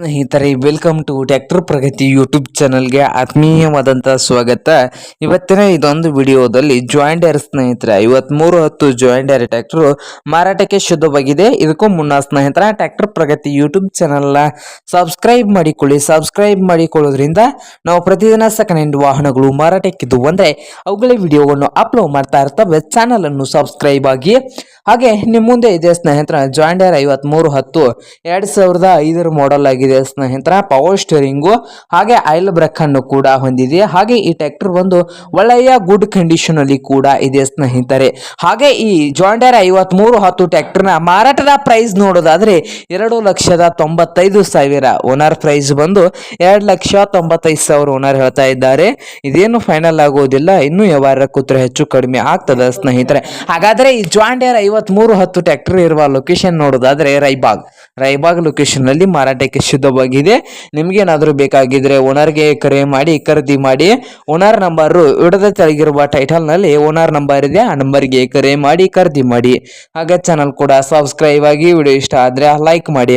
ಸ್ನೇಹಿತರೆ welcome to tractor Pragati YouTube ಚಾನಲ್ಗೆ ಆತ್ಮೀಯವಾದಂಥ ಸ್ವಾಗತ. ಇವತ್ತಿನ ಇದೊಂದು ವಿಡಿಯೋದಲ್ಲಿ ಜಾಯಿಂಡರ್ ಸ್ನೇಹಿತರೆ? ಐವತ್ಮೂರು ಹತ್ತು ಜಾಯಿಂಡರ್ ಟ್ಯಾಕ್ಟರ್ ಮಾರಾಟಕ್ಕೆ ಶುದ್ಧವಾಗಿದೆ. ಇದಕ್ಕೂ ಮುನ್ನ ಸ್ನೇಹಿತರ ಟ್ಯಾಕ್ಟರ್ ಪ್ರಗತಿ ಯೂಟ್ಯೂಬ್ ಚಾನಲ್ನ ಸಬ್ಸ್ಕ್ರೈಬ್ ಮಾಡಿಕೊಳ್ಳಿ. ಸಬ್ಸ್ಕ್ರೈಬ್ ಮಾಡಿಕೊಳ್ಳೋದ್ರಿಂದ ನಾವು ಪ್ರತಿದಿನ ಸೆಕೆಂಡ್ ಹ್ಯಾಂಡ್ ವಾಹನಗಳು ಮಾರಾಟಕ್ಕಿದ್ದು ಅಂದರೆ ಅವುಗಳ ವಿಡಿಯೋವನ್ನು ಅಪ್ಲೋಡ್ ಮಾಡ್ತಾ ಇರ್ತವೆ. ಚಾನಲನ್ನು ಸಬ್ಸ್ಕ್ರೈಬ್ ಆಗಿ. ಹಾಗೆ ನಿಮ್ಮ ಮುಂದೆ ಇದೆ ಸ್ನೇಹಿತರ ಜಾಯಿಂಡರ್ ಐವತ್ಮೂರು ಹತ್ತು ಎರಡು ಸಾವಿರದ ಐದರ ಮಾಡೆಲ್ ಆಗಿದೆ. ಸ್ನೇಹಿತರ ಪವರ್ ಸ್ಟೇರಿಂಗು ಹಾಗೆ ಆಯಿಲ್ ಬ್ರೇಕ್ ಅನ್ನು ಕೂಡ ಹೊಂದಿದೆ. ಹಾಗೆ ಈ ಟ್ರ್ಯಾಕ್ಟರ್ ಒಂದು ಒಳ್ಳೆಯ ಗುಡ್ ಕಂಡೀಷನ್ ಅಲ್ಲಿ ಕೂಡ ಇದೆ ಸ್ನೇಹಿತರೆ. ಹಾಗೆ ಈ ಜಾಂಡರ್ ಐವತ್ ಮೂರು ಹತ್ತು ನ ಮಾರಾಟದ ಪ್ರೈಸ್ ನೋಡೋದಾದ್ರೆ ಎರಡು ಲಕ್ಷದ ತೊಂಬತ್ತೈದು ಸಾವಿರ ಓನರ್ ಪ್ರೈಸ್ ಬಂದು ಎರಡು ಲಕ್ಷ ತೊಂಬತ್ತೈದು ಸಾವಿರ ಓನರ್ ಹೇಳ್ತಾ ಇದ್ದಾರೆ. ಇದೇನು ಫೈನಲ್ ಆಗೋದಿಲ್ಲ, ಇನ್ನು ವ್ಯವಹಾರ ಕೂತ್ರೆ ಹೆಚ್ಚು ಕಡಿಮೆ ಆಗ್ತದ ಸ್ನೇಹಿತರೆ. ಹಾಗಾದ್ರೆ ಈ ಜಾಂಡೇರ್ ಐವತ್ ಮೂರು ಹತ್ತು ಟ್ಯಾಕ್ಟರ್ ಇರುವ ಲೊಕೇಶನ್ ನೋಡೋದಾದ್ರೆ ರೈಬಾಗ್ ರೈಬಾಗ್ ಲೊಕೇಶನ್ ಅಲ್ಲಿ ಮಾರಾಟಕ್ಕೆ ಶುದ್ಧವಾಗಿದೆ ನಿಮ್ಗೇನಾದ್ರೂ ಬೇಕಾಗಿದ್ರೆ ಓನರ್ಗೆ ಕರೆ ಮಾಡಿ, ಖರೀದಿ ಮಾಡಿ, ಓನರ್ ನಂಬರ್ ಇಡದ ತೆಳಗಿರುವ ಟೈಟಲ್ನಲ್ಲಿ ಓನರ್ ನಂಬರ್ ಇದೆ, ಆ ನಂಬರ್ಗೆ ಕರೆ ಮಾಡಿ, ಖರೀದಿ ಮಾಡಿ. ಹಾಗೆ ಚಾನಲ್ ಕೂಡ ಸಬ್ಸ್ಕ್ರೈಬ್ ಆಗಿ ವಿಡಿಯೋ ಇಷ್ಟ ಆದ್ರೆ ಲೈಕ್ ಮಾಡಿ.